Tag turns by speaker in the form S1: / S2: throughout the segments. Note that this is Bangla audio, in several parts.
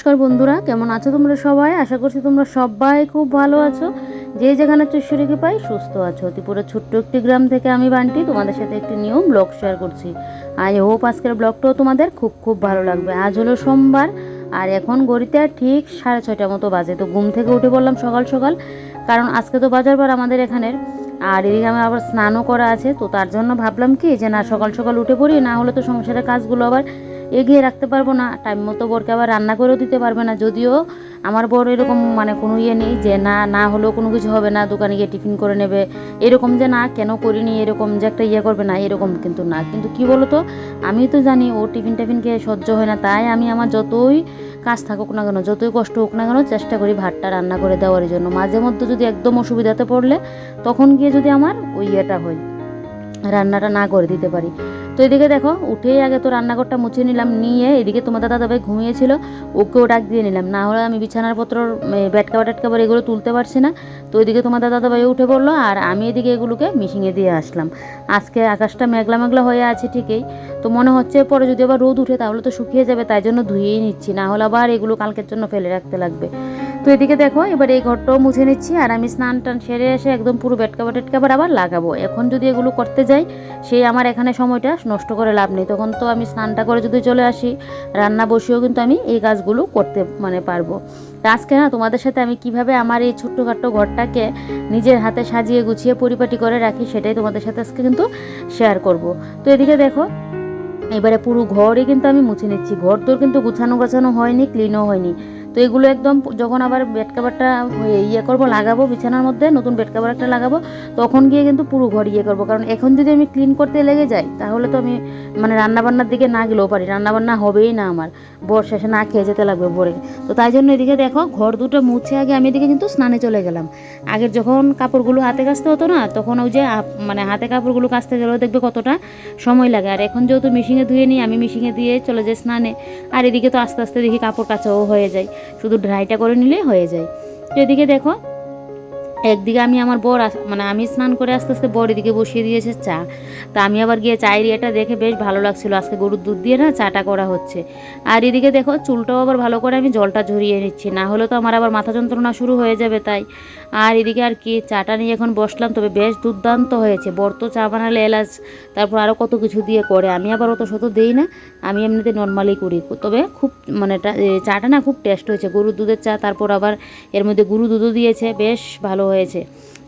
S1: নমস্কার বন্ধুরা, কেমন আছো তোমরা সবাই? আশা করছি তোমরা সবাই খুব ভালো আছো। যে যেখানে চশ্বরীকে পাই, সুস্থ আছো। ত্রিপুরা ছোট্ট একটি গ্রাম থেকে আমি বান্টি, তোমাদের সাথে একটি নিউ ব্লগ শেয়ার করছি। আই হোপ আজকের ব্লগটাও তোমাদের খুব খুব ভালো লাগবে। আজ হলো সোমবার, আর এখন গড়িতে ঠিক সাড়ে ছয়টার মতো বাজে। তো ঘুম থেকে উঠে বললাম সকাল সকাল, কারণ আজকে তো বাজার বার আমাদের এখানের। আর এদিকে আমার আবার স্নানও করা আছে, তো তার জন্য ভাবলাম কি যে না সকাল সকাল উঠে পড়ি, না হলে তো সংসারের কাজগুলো আবার এগিয়ে রাখতে পারব না টাইম মতো বরকে আবার রান্না করেও দিতে পারবে না। যদিও আমার বড় এরকম মানে কোনো ইয়ে নেই যে না না হলেও কোনো কিছু হবে না, দোকানে গিয়ে টিফিন করে নেবে। এরকম যে না, কেন করিনি, এরকম যে একটা ইয়ে করবে না, এরকম কিন্তু না। কিন্তু কি বলো তো আমি তো জানি ও টিফিন টিফিন খেয়ে সহ্য হয় না, তাই আমি আমার যতই কাজ থাকুক না কেন, যতই কষ্ট হোক না কেন, চেষ্টা করি ভাতটা রান্না করে দেওয়ার জন্য। মাঝে মধ্যে যদি একদম অসুবিধাতে পড়লে, তখন গিয়ে যদি আমার ওই ইয়েটা হয়, রান্নাটা না করে দিতে পারি। তো এদিকে দেখো, উঠেই আগে তো রান্নাঘরটা মুছে নিলাম, নিয়ে এদিকে তোমার দাদা দাদাভাই ঘুমিয়েছিল, ওকেও ডাক দিয়ে নিলাম। না হলে আমি বিছানার পত্র ব্যাট কাবার ট্যাট কাবার এগুলো তুলতে পারছি না। তো ওইদিকে তোমার দাদা দাদাভাই উঠে পড়ল, আর আমি এদিকে এগুলোকে মিশিংয়ে দিয়ে আসলাম। আজকে আকাশটা মেঘলা মেঘলা হয়ে আছে ঠিকই, তো মনে হচ্ছে পরে যদি আবার রোদ উঠে তাহলে তো শুকিয়ে যাবে, তাই জন্য ধুয়েই নিচ্ছি। না হলে আবার এগুলো কালকের জন্য ফেলে রাখতে লাগবে। তো এদিকে দেখো, এবার এই ঘরটাও মুছে নিচ্ছি আর আমি স্নান টান সেরে এসে একদম পুরো বেড কাবার টেট কাবার আবার লাগাবো। এখন যদি এগুলো করতে যাই, সেই আমার এখানে সময়টা নষ্ট করে লাভ নেই। তখন তো আমি স্নানটা করে যদি চলে আসি, রান্না বসেও কিন্তু আমি এই কাজগুলো করতে মানে পারব। আজকে না তোমাদের সাথে আমি কীভাবে আমার এই ছোট্টখাট্ট ঘরটাকে নিজের হাতে সাজিয়ে গুছিয়ে পরিপাটি করে রাখি, সেটাই তোমাদের সাথে আজকে কিন্তু শেয়ার করব। তো এদিকে দেখো, এবারে পুরো ঘরই কিন্তু আমি মুছে নিচ্ছি। ঘর তোর কিন্তু গুছানো গাছানো হয়নি ক্লিনও হয়নি। তো এগুলো একদম যখন আবার বেড কাভারটা ইয়ে করব, লাগাবো, বিছানার মধ্যে, নতুন বেড কাভার একটা লাগাবো, তখন গিয়ে কিন্তু পুরো ঘর ইয়ে করব। কারণ এখন যদি আমি ক্লিন করতে লেগে যাই, তাহলে তো আমি মানে রান্নাবান্নার দিকে না গেলেও পারি। রান্নাবান্না হবেই না আমার। বর শেষে না খেয়ে যেতে লাগবে ভোরে। তো তাই জন্য এদিকে দেখো, ঘর দুটো মুছে আগে আমি এদিকে কিন্তু স্নানে চলে গেলাম। আগের যখন কাপড়গুলো হাতে কাচতে হতো না, তখন ওই যে মানে হাতে কাপড়গুলো কাচতে গেলেও দেখবে কতটা সময় লাগে। আর এখন যেহেতু মিশিংয়ে ধুয়ে নিই, আমি মিশিংয়ে দিয়ে চলে যাই স্নানে। আর এদিকে তো আস্তে আস্তে দেখি কাপড় কাচাও হয়ে যায়। শুধু ড্রাইটা করে নিলেই হয়ে যায়। তো এদিকে দেখো, একদিকে আমি আমার বর মানে আমি স্নান করে আস্তে আস্তে বর এদিকে বসিয়ে দিয়েছে চা। তা আমি আবার গিয়ে চায়ের ইয়েটা দেখে বেশ ভালো লাগছিল, আজকে গরুর দুধ দিয়ে না চাটা করা হচ্ছে। আর এদিকে দেখো, চুলটাও আবার ভালো করে আমি জলটা ঝরিয়ে নিচ্ছি, না হলে তো আমার আবার মাথা যন্ত্রণা শুরু হয়ে যাবে তাই। আর এদিকে আর কি, চাটা নিয়ে এখন বসলাম, তবে বেশ দুর্দান্ত হয়েছে। বর তো চা বানালে এলাচ, তারপর আরও কত কিছু দিয়ে করে। আমি আবার অত শত দিই না, আমি এমনিতে নর্মালি করি। তবে খুব মানে চাটা না খুব টেস্ট হয়েছে। গরুর দুধের চা, তারপর আবার এর মধ্যে গরু দুধও দিয়েছে, বেশ ভালো হয়েছে।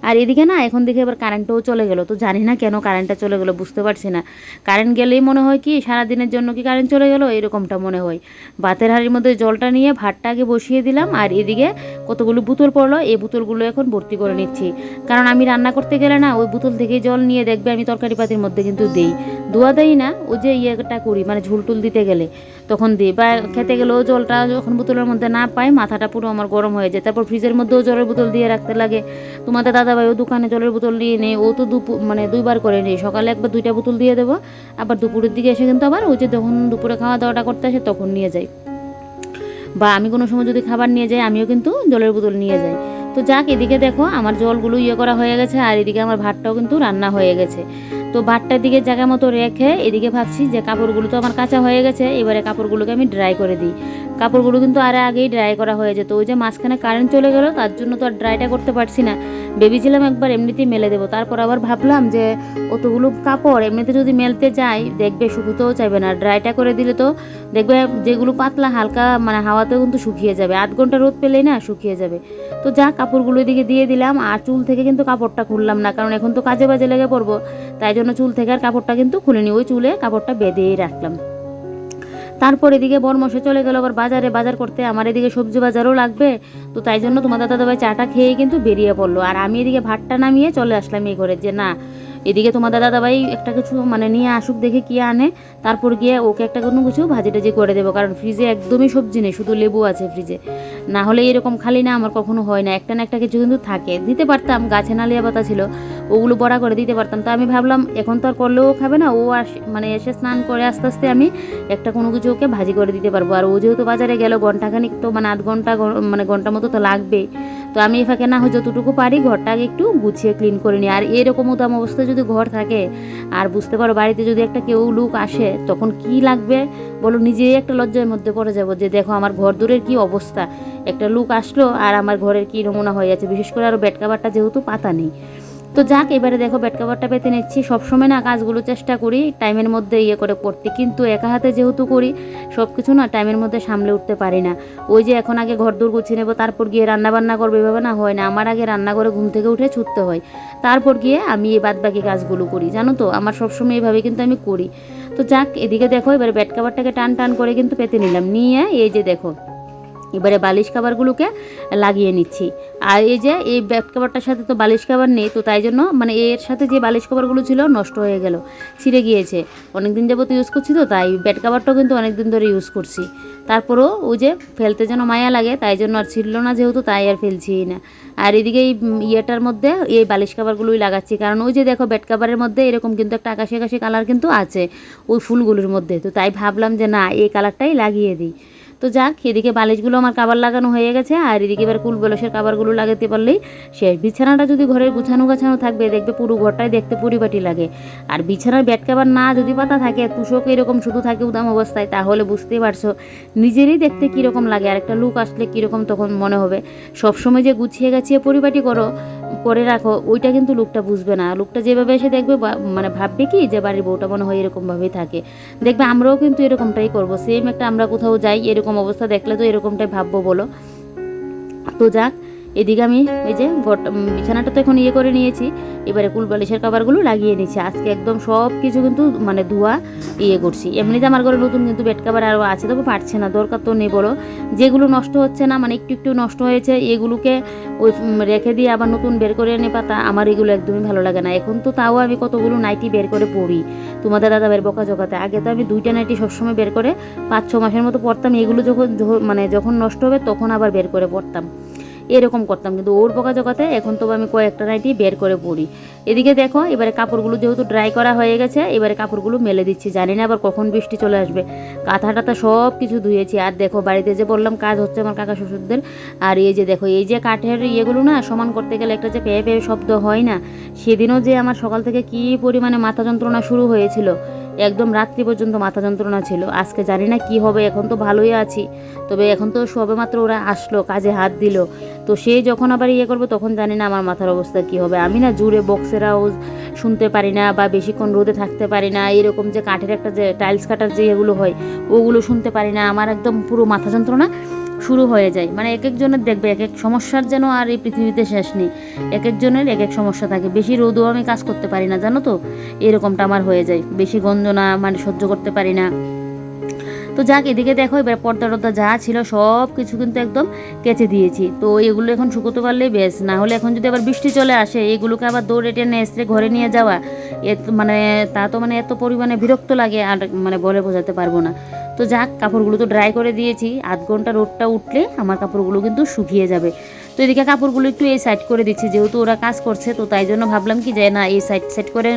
S1: আর এদিকে না, এখন দেখে এবার কারেন্টও চলে গেল। তো জানি না কেন কারেন্টটা চলে গেলো, বুঝতে পারছি না। কারেন্ট গেলেই মনে হয় কি, সারাদিনের জন্য কি কারেন্ট চলে গেলো? এরকমটা মনে হয়। ভাতের হাঁড়ির মধ্যে জলটা নিয়ে ভাতটা আগে বসিয়ে দিলাম, আর এদিকে কতগুলো বোতল পড়ল, এই বোতলগুলো এখন ভর্তি করে নিচ্ছি। কারণ আমি রান্না করতে গেলে না, ওই বোতল থেকে জল নিয়ে দেখবে আমি তরকারি পাতির মধ্যে কিন্তু দিই। ধোয়া দেই না, ওই যে ইয়েটা করি মানে ঝুলটুল দিতে গেলে। তখন দিই বা খেতে গেলেও জলটা যখন বোতলের মধ্যে না পাই, মাথাটা পুরো আমার গরম হয়ে যায়। তারপর ফ্রিজের মধ্যেও জলের বোতল দিয়ে রাখতে লাগে। তোমাদের দাদাভাইও দোকানে জলের বোতল নিয়ে নেই, ও তো দুপুর মানে দুইবার করে নেই। সকালে একবার দুইটা বোতল দিয়ে দেবো, আবার দুপুরের দিকে এসে কিন্তু আবার ওই যে যখন দুপুরে খাওয়া দাওয়াটা করতে আসে তখন নিয়ে যাই। বা আমি কোনো সময় যদি খাবার নিয়ে যাই, আমিও কিন্তু জলের বোতল নিয়ে যাই। তো যাক, এদিকে দেখো আমার জলগুলো ইয়ে করা হয়ে গেছে, আর এদিকে আমার ভাতটাও কিন্তু রান্না হয়ে গেছে। তো ভাতটার দিকে জায়গা মতো রেখে এদিকে ভাবছি যে কাপড়গুলো তো আমার কাঁচা হয়ে গেছে, এবারে কাপড়গুলোকে আমি ড্রাই করে দিই। কাপড়গুলো কিন্তু আর আগেই ড্রাই করা হয়ে যেত, ওই যে মাঝখানে কারেন্ট চলে গেল, তার জন্য তো আর ড্রাইটা করতে পারছি না। ভেবেছিলাম একবার এমনিতেই মেলে দেবো, তারপর আবার ভাবলাম যে অতগুলো কাপড় এমনিতে যদি মেলতে যাই, দেখবে শুকুতেও চাইবে না ড্রাইটা করে দিলে তো দেখবে যেগুলো পাতলা হালকা মানে হাওয়াতেও কিন্তু শুকিয়ে যাবে, আধ ঘণ্টা রোদ পেলেই না শুকিয়ে যাবে। তো যা কাপড়গুলো এদিকে দিয়ে দিলাম, আর চুল থেকে কিন্তু কাপড়টা খুললাম না, কারণ এখন তো কাজে বাজে লেগে পড়ব, তাই জন্য চুল থেকে আর কাপড়টা কিন্তু খুলিনি, ওই চুলে কাপড়টা বেঁধেই রাখলাম। তারপর এদিকে বরমশে চলে গেল, আবার বাজারে বাজার করতে। আমার এদিকে সবজি বাজারও লাগবে, তো তাই জন্য তোমার তোমাদের দাদাভাই চাটা খেয়ে কিন্তু বেরিয়ে পড়ল। আর আমি এদিকে ভাতটা নামিয়ে চলে আসলাম এই ঘরে, যে না এদিকে তোমার দাদা দাবাই একটা কিছু মানে নিয়ে আসুক, দেখে কি আনে, তারপর গিয়ে ওকে একটা কোনো কিছু ভাজি টাজি করে দেবো, কারণ ফ্রিজে একদমই সবজি নেই, শুধু লেবু আছে ফ্রিজে না হলে এরকম খালি না আমার কখনো হয় না, একটা না একটা কিছু কিন্তু থাকে। দিতে পারতাম, গাছে নালিয়া পাতা ছিল, ওগুলো বড়া করে দিতে পারতাম। তো আমি ভাবলাম, এখন তো আর করলেও খাবে না, ও আস মানে এসে স্নান করে আস্তে আস্তে আমি একটা কোনো কিছু ওকে ভাজি করে দিতে পারব। আর ও যেহেতু বাজারে গেল, ঘন্টাখানিক তো মানে আধ ঘণ্টা মানে ঘণ্টা মতো তো লাগবেই। তো আমি এই ফাঁকে না হয় যতটুকু পারি ঘরটাকে একটু গুছিয়ে ক্লিন করে নিই। আর এরকম উদাম অবস্থায় যদি ঘর থাকে, আর বুঝতে পারো বাড়িতে যদি একটা কেউ লুক আসে, তখন কি লাগবে? বলো, নিজেই একটা লজ্জার মধ্যে পড়ে যাব যে দেখো আমার ঘর দূরের কি অবস্থা। একটা লুক আসলো আর আমার ঘরের কী নমুনা হয়ে যাচ্ছে বিশেষ করে আরও বেড কাভারটা যেহেতু পাতা নেই। তো যাক, এবারে দেখো বেড কাভারটা পেতে নিচ্ছি। সবসময় না কাজগুলো চেষ্টা করি টাইমের মধ্যে ইয়ে করে করতে কিন্তু একা হাতে যেহেতু করি সব কিছু না টাইমের মধ্যে সামলে উঠতে পারি না। ওই যে এখন আগে ঘর দূর গুছিয়ে নেব, তারপর গিয়ে রান্না বান্না করব, এভাবে না হয় না। আমার আগে রান্না করে ঘুম থেকে উঠে ছুটতে হয়। তারপর গিয়ে আমি এই বাদ বাকি কাজগুলো করি। জানো তো, আমার সবসময় এইভাবে কিন্তু আমি করি। তো যাক, এদিকে দেখো, এবারে বেড কাভারটাকে টান টান করে কিন্তু পেতে নিলাম। নিয়ে এই যে দেখো এবারে বালিশ কাভারগুলোকে লাগিয়ে নিচ্ছি। আর এই যে, এই ব্যাট কাভারটার সাথে তো বালিশ কাভার নেই, তো তাই জন্য মানে এর সাথে যে বালিশ কাভারগুলো ছিল নষ্ট হয়ে গেল, ছিঁড়ে গিয়েছে। অনেক দিন যাবত ইউজ করছি তো, তাই ব্যাট কাভারটাও কিন্তু অনেক দিন ধরে ইউজ করছি। তারপরেও ওই যে ফেলতে যেন মায়া লাগে, তাই জন্য আর ছিল না যেহেতু, তাই আর ফেলছিই না। আর এদিকে এই ইয়েটার মধ্যে এই বালিশ কাভারগুলোই লাগাচ্ছি, কারণ ওই যে দেখো বেড কাভারের মধ্যে এরকম কিন্তু একটা আকাশি আকাশি কালার কিন্তু আছে, ওই ফুলগুলোর মধ্যে। তো তাই ভাবলাম যে না, এই কালারটাই লাগিয়ে দিই। তো যাক, এদিকে বালিশগুলো আমার কাবার লাগানো হয়ে গেছে, আর এদিকে এবার কুল বলসের কাবারগুলো লাগাতে পারলেই শেষ। বিছানাটা যদি ঘরের গুছানো গাছানো থাকবে, দেখবে পুরো ঘরটাই দেখতে পরিপাটি লাগে। আর বিছানার বেড কাবার না যদি পাতা থাকে তুষক এরকম শুধু থাকে উদাম অবস্থায়, তাহলে বুঝতেই পারছ নিজেরই দেখতে কীরকম লাগে। আর একটা লুক আসলে কীরকম তখন মনে হবে। সবসময় যে গুছিয়ে গাছিয়ে পরিপাটি করো করে রাখো, ওইটা কিন্তু লোকটা বুঝবে না। লোকটা যেভাবে এসে দেখবে মানে ভাববে কি যে বাড়ির বউটা মনে হয় এরকমভাবেই থাকে। দেখবে আমরাও কিন্তু এরকমটাই করব। সেম একটা আমরা কোথাও যাই, এরকম অবস্থা দেখলে তো এরকমটাই ভাববো বলো। তো যাক এদিকে আমি এই যে বিছানাটা তো এখন ইয়ে করে নিয়েছি। এবারে কুল বালিশের কাবারগুলো লাগিয়ে নিচ্ছি আজকে একদম সব কিছু কিন্তু মানে ধোয়া ইয়ে করছি। এমনিতে আমার ঘরে নতুন কিন্তু বেড কাভার আরও আছে, তবে পারছে না, দরকার তো নেই বলো যেগুলো নষ্ট হচ্ছে না মানে একটু একটু নষ্ট হয়েছে, এগুলোকে ওই রেখে দিয়ে আবার নতুন বের করে এনে পাতা, আমার এগুলো একদমই ভালো লাগে না। এখন তো তাও আমি কতগুলো নাইটি বের করে পড়ি তোমাদের দাদা বের বকা জগাতে আগে তো আমি দুইটা নাইটি সবসময় বের করে পাঁচ ছ মাসের মতো পড়তাম এগুলো যখন- মানে যখন নষ্ট হবে তখন আবার বের করে পড়তাম এরকম করতাম। কিন্তু ওর জগাতে এখন তো আমি কয়েকটা নাইটি বের করে পড়ি। এদিকে দেখো, এবারে কাপড়গুলো যেহেতু ড্রাই করা হয়ে গেছে, এবারে কাপড়গুলো মেলে দিচ্ছি। জানি না আবার কখন বৃষ্টি চলে আসবে। কাঁথা টাথা সব কিছু ধুয়েছি। আর দেখো, বাড়িতে যে বললাম, কাজ হচ্ছে আমার কাকা শ্বশুরদের। আর এই যে দেখো, এই যে কাঠের ইয়েগুলো না, সমান করতে গেলে একটা যে পেয়ে পেয়ে শব্দ হয় না, সেদিনও যে আমার সকাল থেকে কী পরিমাণে মাথা যন্ত্রণা শুরু হয়েছিল একদম রাত্রি পর্যন্ত মাথা যন্ত্রণা ছিল। আজকে জানি না কি হবে, এখন তো ভালোই আছি। তবে এখন তো সবেমাত্র ওরা আসলো, কাজে হাত দিল। তো সে যখন আবার ইয়ে করবে, তখন জানি না আমার মাথার অবস্থা কি হবে। আমি না জুড়ে বক্সেরাও শুনতে পারি না বা বেশিক্ষণ রোদে থাকতে পারি না। এরকম যে কাঠের একটা যে টাইলস কাটার যে এগুলো হয়, ওগুলো শুনতে পারি না। আমার একদম পুরো মাথা যন্ত্রণা। শুরু হয়ে যায়। মানে এক একজনের দেখবে এক এক সমস্যার যেন আর এই পৃথিবীতে শেষ নেই। এক একজনের এক এক সমস্যা থাকে। বেশি রোদও আমি কাজ করতে পারি না, জানো তো? এরকমটা আমার হয়ে যায়। বেশি গঞ্জনা মানে সহ্য করতে পারি না। তো যাক, এদিকে দেখো, এবার পর্দা টর্দা যা ছিল সব কিছু কিন্তু একদম কেচে দিয়েছি। তো এগুলো এখন শুকোতে পারলেই বেশ। না হলে এখন যদি আবার বৃষ্টি চলে আসে, এগুলোকে আবার দৌড়ে টেনে এসে ঘরে নিয়ে যাওয়া এ মানে তা তো মানে এত পরিমাণে বিরক্ত লাগে আর মানে বলে বোঝাতে পারব না। তো যাক, কাপড়গুলো তো ড্রাই করে দিয়েছি। আধ ঘণ্টা রোদটা উঠলে আমার কাপড়গুলো কিন্তু শুকিয়ে যাবে। তো এদিকে কাপড়গুলো একটু এই সাইড করে দিচ্ছি, যেহেতু ওরা কাজ করছে, তো তাই জন্য ভাবলাম কি যে না, এই সাইড সাইড করে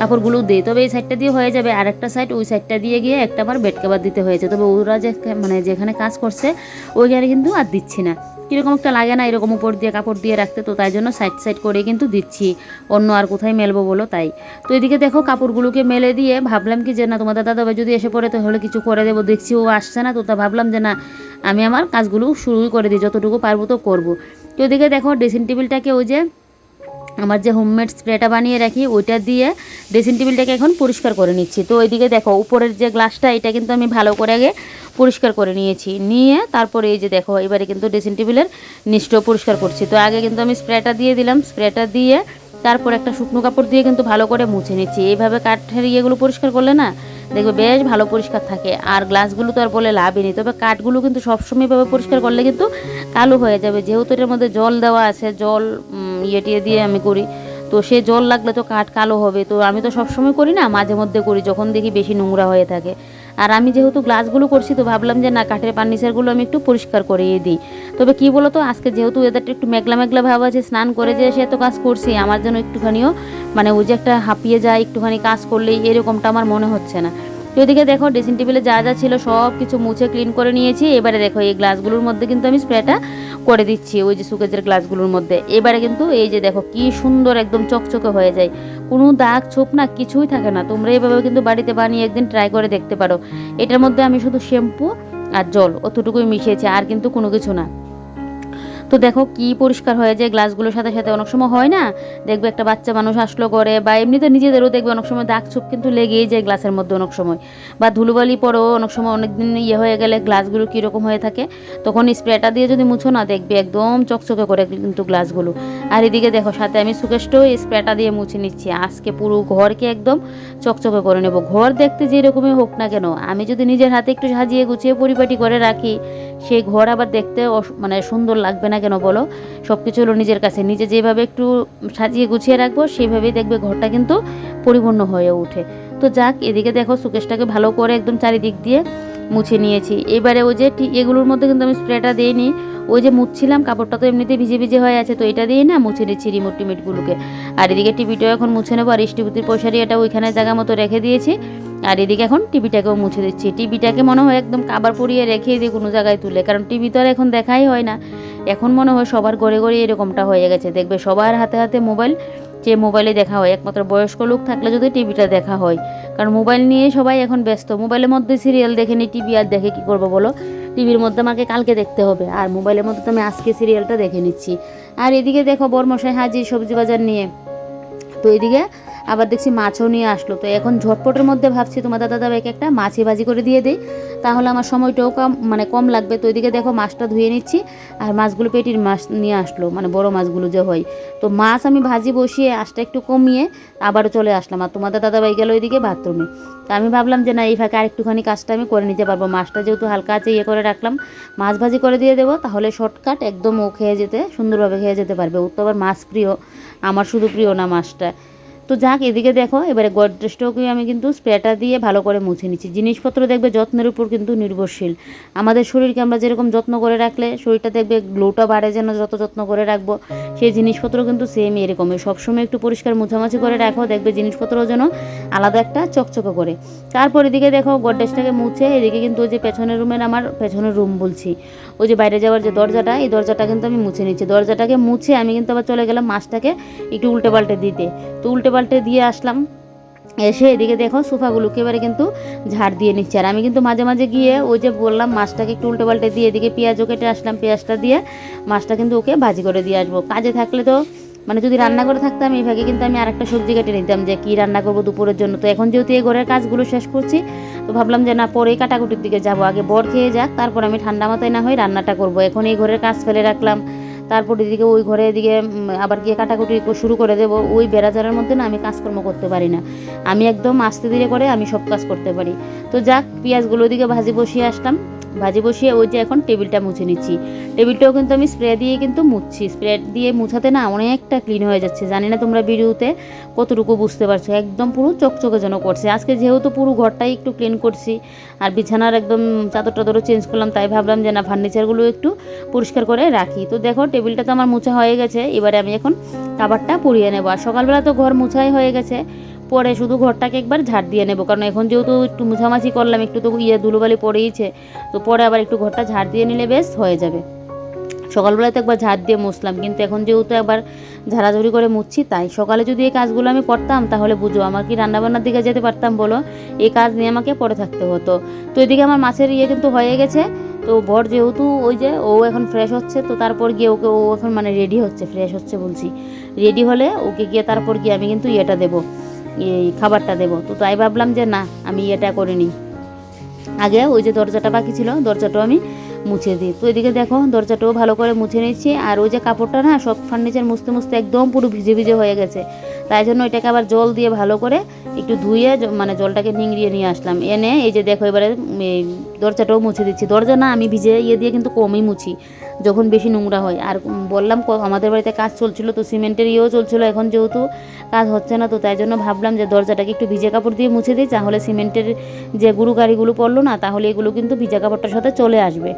S1: কাপড়গুলো দিই। তবে এই সাইডটা দিয়ে হয়ে যাবে আর একটা সাইড ওই সাইডটা দিয়ে গিয়ে একটা আমার বেড কাভার দিতে হয়েছে। তবে ওরা যে মানে যেখানে কাজ করছে, ওইখানে কিন্তু আর দিচ্ছি না। কীরকম একটা লাগে না এরকম উপর দিয়ে, কাপড় দিয়ে রাখতে, তো তাই জন্য সাইড সাইড করে কিন্তু দিচ্ছি। অন্য আর কোথায় মেলবো বলো তাই। তো এদিকে দেখো কাপড়গুলোকে মেলে দিয়ে ভাবলাম কি যে না, তোমাদের দাদা ভাই যদি এসে পড়ে তাহলে কিছু করে দেবো। দেখছি ও আসছে না, তো তা ভাবলাম যে না, আমি আমার কাজগুলো শুরুই করে দিই, যতটুকু পারব তো করব। তো এদিকে দেখো ড্রেসিং টেবিলটাকে ওই যে আমার যে হোমমেড স্প্রেটা বানিয়ে রাখি, ওইটা দিয়ে ড্রেসিং টেবিলটাকে এখন পরিষ্কার করে নিচ্ছি। তো ওইদিকে দেখো, উপরের যে গ্লাসটা এটা কিন্তু আমি ভালো করে আগে পরিষ্কার করে নিয়েছি। নিয়ে তারপরে এই যে দেখো, এবারে কিন্তু ড্রেসিং টেবিলের নিচটাও পরিষ্কার করছি। তো আগে কিন্তু আমি স্প্রেটা দিয়ে দিলাম। স্প্রেটা দিয়ে তারপর একটা শুকনো কাপড় দিয়ে কিন্তু ভালো করে মুছে নিচ্ছি। এইভাবে কাঠের ইয়েগুলো পরিষ্কার করলে না, দেখবে বেশ ভালো পরিষ্কার থাকে। আর গ্লাসগুলো তো আর বলে লাভই নেই, তবে কাঠগুলো কিন্তু সবসময় এভাবে পরিষ্কার করলে কিন্তু কালো হয়ে যাবে। যেহেতু এটার মধ্যে জল দেওয়া আছে, জল ইয়ে টিয়ে দিয়ে আমি করি, তো সে জল লাগলে তো কাঠ কালো হবে। তো আমি তো সবসময় করি না, মাঝে মধ্যে করি, যখন দেখি বেশি নোংরা হয়ে থাকে। আর আমি যেহেতু গ্লাসগুলো করছি, তো ভাবলাম যে না, কাঠের ফার্নিচারগুলো আমি একটু পরিষ্কার করিয়ে দিই। তবে কি বলো তো আজকে যেহেতু ওয়েদারটা একটু মেঘলা মেঘলা ভাব আছে, স্নান করে যে সে তো কাজ করছি, আমার যেন একটুখানিও মানে ওই যে একটা হাঁপিয়ে যায়, একটুখানি কাজ করলেই এরকমটা আমার মনে হচ্ছে না। তো এদিকে দেখো ড্রেসিং টেবিলে যা যা ছিল সব কিছু মুছে ক্লিন করে নিয়েছি। এবারে দেখো, এই গ্লাসগুলোর মধ্যে কিন্তু আমি স্প্রেটা করে দিচ্ছি, ওই যে সুকেজের গ্লাসগুলোর মধ্যে। এবারে কিন্তু এই যে দেখো, কি সুন্দর একদম চকচকে হয়ে যায়। কোনো দাগ ছোপ না, কিছুই থাকে না। তোমরা এইভাবে কিন্তু বাড়িতে বানিয়ে একদিন ট্রাই করে দেখতে পারো। এটার মধ্যে আমি শুধু শ্যাম্পু আর জল, অতটুকুই মিশিয়েছি, আর কিন্তু কোনো কিছু না। তো দেখো কি পরিষ্কার হয়ে যায় গ্লাসগুলোর সাথে সাথে অনেক সময় হয় না? দেখবে একটা বাচ্চা মানুষ আসলো করে বা এমনিতে নিজেদেরও দেখবে অনেক সময় দাগ ছোপ কিন্তু লেগেই যায় গ্লাসের মধ্যে অনেক সময়। বা ধুলোবালি পরেও অনেক সময় অনেক দিন ইয়ে হয়ে গেলে গ্লাসগুলো কীরকম হয়ে থাকে, তখন স্প্রেটা দিয়ে যদি মুছো না, দেখবে একদম চকচকে করে কিন্তু গ্লাসগুলো আর এদিকে দেখো, সাথে আমি সুকেশটাও স্প্রেটা দিয়ে মুছে নিচ্ছি। আজকে পুরো ঘরকে একদম চকচকে করে নেব। ঘর দেখতে যেরকমই হোক না কেন, আমি যদি নিজের হাতে একটু সাজিয়ে গুছিয়ে পরিপাটি করে রাখি সেই ঘর আবার দেখতে মানে সুন্দর লাগবে না কেন বলো? সব কিছু হলো নিজের কাছে। নিজে যেভাবে একটু সাজিয়ে গুছিয়ে রাখব, সেইভাবেই দেখবে ঘরটা কিন্তু পরিপূর্ণ হয়ে ওঠে। তো যাক, এদিকে দেখো সুকেশটাকে ভালো করে একদম চারিদিক দিয়ে মুছে নিয়েছি। এবারে ওই যে এগুলোর মধ্যে কিন্তু আমি স্প্রেটা দিইনি। ওই যে মুছছিলাম, কাপড়টা তো এমনিতে ভিজে ভিজে হয়ে আছে, তো এটা দিয়ে না মুছে নিচ্ছি রিমোট টিমিটগুলোকে আর এদিকে টিভিটাও এখন মুছে নেব, আর ইষ্টিপুতির পয়সারি এটা ওইখানে জায়গা মতো রেখে দিয়েছি। আর এদিকে এখন টিভিটাকেও মুছে দিচ্ছি। টিভিটাকে মনে হয় একদম কাবার পরিয়ে রেখে দিয়ে কোনো জায়গায় তুলে, কারণ টিভি তো আর এখন দেখাই হয় না। এখন মনে হয় সবার ঘরে ঘরে এরকমটা হয়ে গেছে। দেখবে সবার হাতে হাতে মোবাইল যে মোবাইলে দেখা হয়। একমাত্র বয়স্ক লোক থাকলে যদি টিভিটা দেখা হয়। কারণ মোবাইল নিয়ে সবাই এখন ব্যস্ত। মোবাইলের মধ্যে সিরিয়াল দেখে নি, টিভি আর দেখে কি করব বলো? টিভির মধ্যে আমাকে কালকে দেখতে হবে। আর মোবাইলের মধ্যে তো আমি আজকে সিরিয়ালটা দেখে নিচ্ছি। আর এদিকে দেখো বর্মশাই হাজির সবজি বাজার নিয়ে। তো এদিকে আবার দেখছি মাছও নিয়ে আসলো। তো এখন ঝটপটের মধ্যে ভাবছি তোমার দাদা দাদাকে একটা মাছি ভাজি করে দিয়ে দিই। তাহলে আমার সময়টাও কম মানে কম লাগবে। তো ওইদিকে দেখো মাছটা ধুয়ে নিচ্ছি আর মাছগুলো পেটির মাছ নিয়ে আসলো মানে বড় মাছগুলো যে হয়। তো মাছ আমি ভাজি বসিয়ে আঁচটা একটু কমিয়ে আবারও চলে আসলাম। আর তোমাদের দাদাভাই গেল ওইদিকে বাথরুমে। তো আমি ভাবলাম যে না, এই ফাঁকে আরেকটুখানি কাজটা আমি করে নিতে পারব। মাছটা যেহেতু হালকা আছে ইয়ে করে রাখলাম। মাছ ভাজি করে দিয়ে দেবো, তাহলে শর্টকাট একদম ও খেয়ে যেতে, সুন্দরভাবে খেয়ে যেতে পারবে। ও তো আবার মাছ প্রিয়। আমার শুধু প্রিয় না মাছটা। তো যাক, এদিকে দেখো, এবারে গডরেজটাকে আমি কিন্তু স্প্রেটা দিয়ে ভালো করে মুছে নিচ্ছি। জিনিসপত্র দেখবে যত্নের উপর কিন্তু নির্ভরশীল। আমাদের শরীরকে আমরা যেরকম যত্ন করে রাখলে শরীরটা দেখবে গ্লোটা বাড়ে যেন যত যত্ন করে রাখব, সেই জিনিসপত্র কিন্তু সেম এরকমই। সবসময় একটু পরিষ্কার মুছামাছি করে রাখো, দেখবে জিনিসপত্র যেন আলাদা একটা চকচকে করে। তারপর এদিকে দেখো গডরেজটাকে মুছে, এদিকে কিন্তু ওই যে পেছনের রুমের আমার পেছনের রুম বলছি। ওই যে বাইরে যাওয়ার যে দরজাটা, এই দরজাটা কিন্তু আমি মুছে নিচ্ছি। দরজাটাকে মুছে আমি কিন্তু আবার চলে গেলাম মাছটাকে একটু উল্টে পাল্টে দিতে। তো উল্টে পাল্টে দিয়ে আসলাম। এসে এদিকে দেখো সোফাগুলোকে এবারে কিন্তু ঝাড় দিয়ে নিচ্ছে। আর আমি কিন্তু মাঝে মাঝে গিয়ে ওই যে বললাম মাছটাকে একটু উল্টে পাল্টে দিয়ে এদিকে পেঁয়াজও কেটে আসলাম পেঁয়াজটা দিয়ে। মাছটা কিন্তু ওকে ভাজি করে দিয়ে আসব। কাজে থাকলে তো মানে যদি রান্না করে থাকতাম, এই ভাগে কিন্তু আমি আরেকটা সবজি কেটে নিতাম যে কী রান্না করব দুপুরের জন্য। তো এখন যেহেতু এই ঘরের কাজগুলো শেষ করছি, তো ভাবলাম যে না, পরে কাটাকুটির দিকে যাব। আগে বর খেয়ে যাক, তারপর আমি ঠান্ডা মাথায় না হয়ে রান্নাটা করব। এখন এই ঘরের কাজ ফেলে রাখলাম। তারপর এদিকে ওই ঘরে এদিকে আবার গিয়ে কাটাকুটি শুরু করে দেবো। ওই বেড়াজারের মধ্যে না আমি কাজকর্ম করতে পারি না। আমি একদম আস্তে ধীরে করে আমি সব কাজ করতে পারি। তো যাক, পেঁয়াজগুলো ওদিকে ভাজি বসিয়ে আসলাম। ভাজি বসিয়ে ওই যে এখন টেবিলটা মুছে নিচ্ছি। টেবিলটাও কিন্তু আমি স্প্রে দিয়ে কিন্তু মুছছি। স্প্রে দিয়ে মুছাতে না অনেকটা ক্লিন হয়ে যাচ্ছে। জানি না তোমরা ভিডিওতে কতটুকু বুঝতে পারছ। একদম পুরো চকচকে যেন করছে। আজকে যেহেতু পুরো ঘরটাই একটু ক্লিন করছি আর বিছানার একদম চাদর টাদরও চেঞ্জ করলাম, তাই ভাবলাম যে না ফার্নিচারগুলো একটু পরিষ্কার করে রাখি। তো দেখো, টেবিলটা তো আমার মোছা হয়ে গেছে। এবারে আমি এখন কাবারটা পুড়িয়ে নেব। আর সকালবেলা তো ঘর মোছাই হয়ে গেছে। পরে শুধু ঘরটাকে একবার ঝাড় দিয়ে নেব। কারণ এখন যেহেতু একটু মুছামাছি করলাম, একটু তো ইয়ে ধুলোবালি পড়েইছে, তো পরে আবার একটু ঘরটা ঝাড় দিয়ে নিলে বেশ হয়ে যাবে। সকালবেলায় তো একবার ঝাড় দিয়ে মুছলাম, কিন্তু এখন যেহেতু একবার ঝাড়াঝুড়ি করে মুছছি, তাই সকালে যদি এই কাজগুলো আমি করতাম, তাহলে বুঝো আমার কি রান্নাবান্নার দিকে যেতে পারতাম বলো? এই কাজ নিয়ে আমাকে পরে থাকতে হতো। তো এদিকে আমার মাছের ইয়ে কিন্তু হয়ে গেছে, তো বর যেহেতু ওই যে ও এখন ফ্রেশ হচ্ছে, তো তারপর গিয়ে ওকে ও এখন মানে রেডি হচ্ছে ফ্রেশ হচ্ছে বলছি। রেডি হলে ওকে গিয়ে তারপর গিয়ে আমি কিন্তু ইয়েটা দেবো। এই খাবারটা দেবো। তো তাই ভাবলাম যে না, আমি এটা করে নিই। আগে ওই যে দরজাটা বাকি ছিল, দরজাটাও আমি মুছে দিই। তো এদিকে দেখো, দরজাটাও ভালো করে মুছে নিচ্ছি আর ওই যে কাপড়টা না, সব ফার্নিচার মুছতে মুছতে একদম পুরো ভিজে ভিজে হয়ে গেছে। তাই জন্য এটাকে আবার জল দিয়ে ভালো করে একটু ধুয়ে মানে জলটাকে নিংড়িয়ে নিয়ে আসলাম। এনে এই যে দেখো এবারে দরজাটাও মুছে দিচ্ছি। দরজা না, আমি ভিজে ইয়ে দিয়ে কিন্তু কমই মুছি। যখন বেশি নোংরা হয়। আর বললাম আমাদের বাড়িতে কাজ চলছিল তো সিমেন্টের ইয়েও চলছিল এখন যেহেতু কাজ হচ্ছে না, তো তাই জন্য ভাবলাম যে দরজাটাকে একটু ভিজে কাপড় দিয়ে মুছে দিই, তাহলে সিমেন্টের যে গুরু গাড়িগুলো পড়ল না, তাহলে এগুলো কিন্তু ভিজা কাপড়টার সাথে চলে আসবে।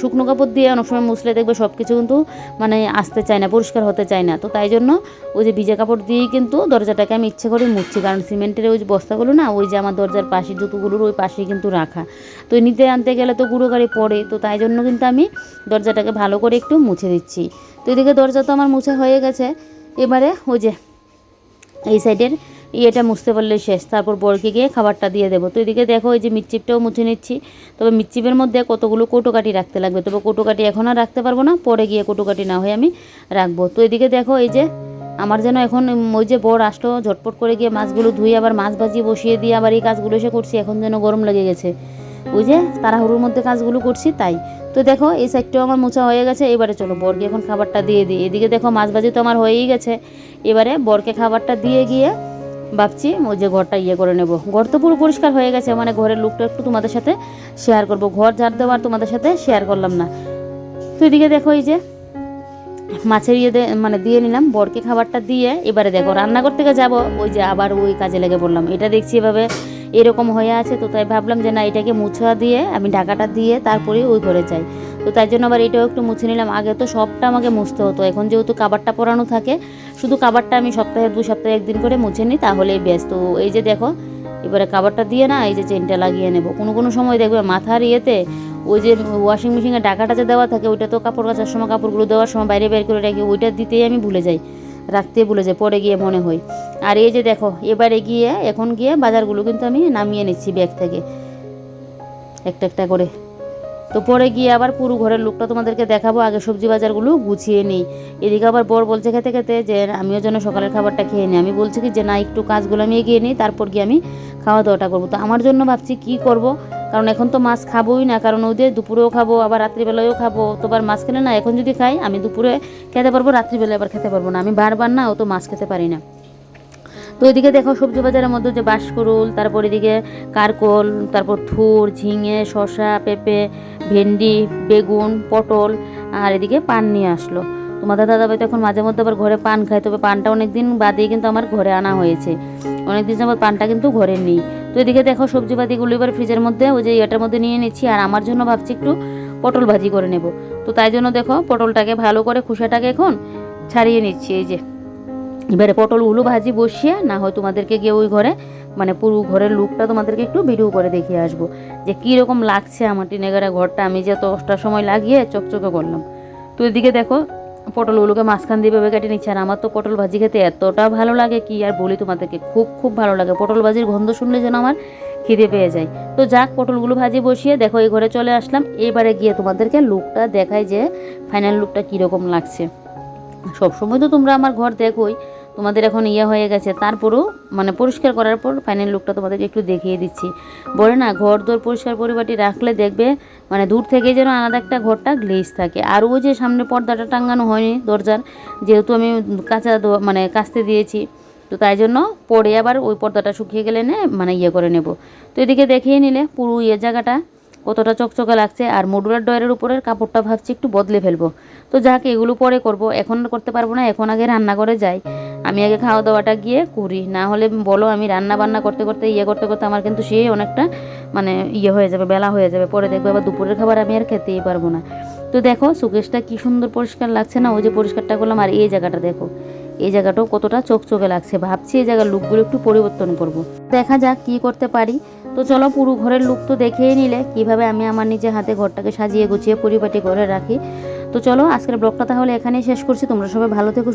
S1: শুকনো কাপড় দিয়ে অনেক সময় মুছলে দেখবে সব কিছু কিন্তু মানে আসতে চায় না, পরিষ্কার হতে চায় না। তো তাই জন্য ওই যে ভিজা কাপড় দিয়েই কিন্তু দরজাটাকে আমি ইচ্ছে করে মুছছি, কারণ সিমেন্টের ওই যে বস্তাগুলো না, ওই যে আমার দরজার পাশে জুতোগুলোর ওই পাশেই কিন্তু রাখা। তো নিতে আনতে গেলে তো গুঁড়ো গাড়ি পড়ে, তো তাই জন্য কিন্তু আমি দরজাটাকে ভালো করে একটু মুছে দিচ্ছি। তো এদিকে দরজা তো আমার মুছা হয়ে গেছে। এবারে ওই যে এই সাইডের ইয়েটা মুছতে পারলে শেষ, তারপর বরকে গিয়ে খাবারটা দিয়ে দেবো। তো এদিকে দেখো এই যে মিটচিপটাও মুছে নিচ্ছি। তবে মিটচিপের মধ্যে কতগুলো কোটোকাটি রাখতে লাগবে? তবে কোটোকাটি এখন আর রাখতে পারব না, পরে গিয়ে কোটোকাটি না হয়ে আমি রাখব। তো এদিকে দেখো এই যে আমার যেন এখন ওই যে বর আসলো, ঝটপট করে গিয়ে মাছগুলো ধুয়ে আবার মাছ ভাজি বসিয়ে দিয়ে আবার এই কাজগুলো এসে করছি, এখন যেন গরম লেগে গেছে। ওই যে তাড়াহুড়োর মধ্যে কাজগুলো করছি, তাই। তো দেখো, এই সাইডটাও আমার মোছা হয়ে গেছে, এবারে চলো বরকে এখন খাবারটা দিয়ে দিই। এদিকে দেখো মাছ ভাজি তো আমার হয়েই গেছে। এবারে বরকে খাবারটা দিয়ে গিয়ে ভাবছি ওই যে ঘরটা ইয়ে করে নেব। ঘর তো পুরো পরিষ্কার হয়ে গেছে মানে ঘরের লুকটা একটু তোমাদের সাথে শেয়ার করব। ঘর ঝাড় দেওয়ার তোমাদের সাথে শেয়ার করলাম না। তো এদিকে দেখো, এই যে মাছের ইয়ে মানে দিয়ে নিলাম, বরকে খাবারটা দিয়ে এবারে দেখো রান্নাঘর থেকে যাব। ওই যে আবার ওই কাজে লেগে পড়লাম। এটা দেখছি এভাবে এরকম হয়ে আছে, তো তাই ভাবলাম যে না, এটাকে মুছা দিয়ে, আমি ঢাকাটা দিয়ে তারপরে ওই ঘরে যাই। তো তাই জন্য আবার এটাও একটু মুছে নিলাম। আগে তো সবটা আমাকে মুছতে হতো। এখন যেহেতু কাবারটা পরানো থাকে, শুধু কাবারটা আমি সপ্তাহে দু সপ্তাহে একদিন করে মুছে নিই, তাহলেই বেশ তো এই যে দেখো, এবারে কাবারটা দিয়ে না, এই যে চেনটা লাগিয়ে নেব। কোনো কোনো সময় দেখবে মাথার ইয়েতে ওই যে ওয়াশিং মেশিনে ডাকাটা যে দেওয়া থাকে, ওইটা তো কাপড় কাচার সময়, কাপড়গুলো দেওয়ার সময় বাইরে বের করে রাখি ওইটা দিতেই আমি ভুলে যাই। রাখতে ভুলে যাই পরে গিয়ে মনে হয়। আর এই যে দেখো, এবারে গিয়ে, এখন গিয়ে বাজারগুলো কিন্তু আমি নামিয়ে নিচ্ছি ব্যাগ থেকে। একটা একটা করে। তো পরে গিয়ে আবার পুরো ঘরের লুকটা তোমাদেরকে দেখাবো, আগে সবজি বাজারগুলো গুছিয়ে নিই। এদিকে আবার বর বলছে খেতে খেতে যে, আমিও যেন সকালের খাবারটা খেয়ে নিই। আমি বলছি কি যে, না, একটু কাজগুলো আমি এগিয়ে নিই, তারপর গিয়ে আমি খাওয়া দাওয়াটা করব। তো আমার জন্য ভাবছি কি করব? কারণ এখন তো মাছ খাবোই না, কারণ ওদের দুপুরেও খাব, আবার রাত্রিবেলায়ও খাব। তো আবার মাছ খেলে না, এখন যদি খাই, আমি দুপুরে খেতে পারব, রাত্রিবেলায় আবার খেতে পারব না। আমি বারবার না ও তো মাছ খেতে পারি না। তো এদিকে দেখো সবজি বাজারের মধ্যে যে বাঁশকুড়ুল, তারপর এদিকে কারকোল, তারপর থুর, ঝিঙে, শসা, পেঁপে, ভেন্ডি, বেগুন, পটল, আর এদিকে পান নিয়ে আসলো। তোমাদের দাদাভাই তো এখন মাঝে মধ্যে আবার ঘরে পান খায়, তবে পানটা অনেক দিন বাদেই কিন্তু আমার ঘরে আনা হয়েছে। অনেক দিন যাবত পানটা কিন্তু ঘরে নেই। তো এদিকে দেখো সবজি পাতিগুলো এবার ফ্রিজের মধ্যে, ওই যে ইয়েটার মধ্যে নিয়ে নিচ্ছি, আর আমার জন্য ভাবছি একটু পটল ভাজি করে নেব। তো তাই জন্য দেখো পটলটাকে ভালো করে খোসাটাকে এখন ছাড়িয়ে নিচ্ছি, এই যে। এবারে পটলগুলো ভাজি বসিয়ে, না হয় তোমাদেরকে গিয়ে ওই ঘরে মানে পুরো ঘরের লুকটা তোমাদেরকে একটু ভিডিও করে দেখিয়ে আসব, যে কী রকম লাগছে আমার টিনেগারা ঘরটা। আমি যে দশটার সময় লাগিয়ে চকচকে করলাম। তো এদিকে দেখো পটলগুলোকে মাঝখান দিয়ে ভেবে কেটে নিচ্ছে। আর আমার তো পটল ভাজি খেতে এতটা ভালো লাগে কি আর বলি তোমাদেরকে, খুব খুব ভালো লাগে। পটল ভাজির গন্ধ শুনলে যেন আমার খিদে পেয়ে যায়। তো যাক, পটলগুলো ভাজি বসিয়ে দেখো, এই ঘরে চলে আসলাম। এবারে গিয়ে তোমাদেরকে লুকটা দেখায় যে ফাইনাল লুকটা কীরকম লাগছে। সবসময় তো তোমরা আমার ঘর দেখোই। তোমাদের এখন ইয়ে হয়ে গেছে। তারপরেও মানে পরিষ্কার করার পর ফাইনাল লুকটা তোমাদেরকে একটু দেখিয়ে দিচ্ছি। বলে না, ঘর দোর পরিষ্কার পরিপাটি রাখলে দেখবে মানে দূর থেকে যেন আলাদা একটা ঘরটা গ্লেজ থাকে। আর ওই যে সামনে পর্দাটা টাঙানো হয়নি দরজার, যেহেতু আমি কাঁচা মানে কাচতে দিয়েছি, তো তাই জন্য পরে আবার ওই পর্দাটা শুকিয়ে গেলে নে মানে ইয়ে করে নেব। তো এদিকে দেখিয়ে নিলে পুরো ইয়ে জায়গাটা কতটা চকচকে লাগছে, আর মডুলার ডয়ারের উপরের কাপড়টা ভাবছি একটু বদলে ফেলব। তো যাক, এগুলো পরে করব। এখন করতে পারব না, এখন আগে রান্নাঘরে যাই। আমি আগে খাওয়া দাওয়াটা গিয়ে করি। না হলে বলো, আমি রান্না বান্না করতে করতে ইয়ে করতে করতে আমার কিন্তু সেই অনেকটা মানে ইয়ে হয়ে যাবে, বেলা হয়ে যাবে। পরে দেখব আবার দুপুরের খাবার আমি আর খেতেই পারব না। তো দেখো, সুকেশটা কি সুন্দর পরিষ্কার লাগছে না? ওই যে পরিষ্কারটা করলাম, আর এই জায়গাটা দেখো। এই জায়গাটাও কতটা চকচকে লাগছে। ভাবছি এই জায়গার লুকগুলো একটু পরিবর্তন করব। দেখা যাক কি করতে পারি। তো চলো, পুরো ঘরের লুক তো দেখেই নিলে। কীভাবে আমি আমার নিজের হাতে ঘরটাকে সাজিয়ে গুছিয়ে পরিপাটি করে রাখি। তো চলো, আজকের ব্লগটা তাহলে এখানেই শেষ করছি। তোমরা সবাই ভালো থেকো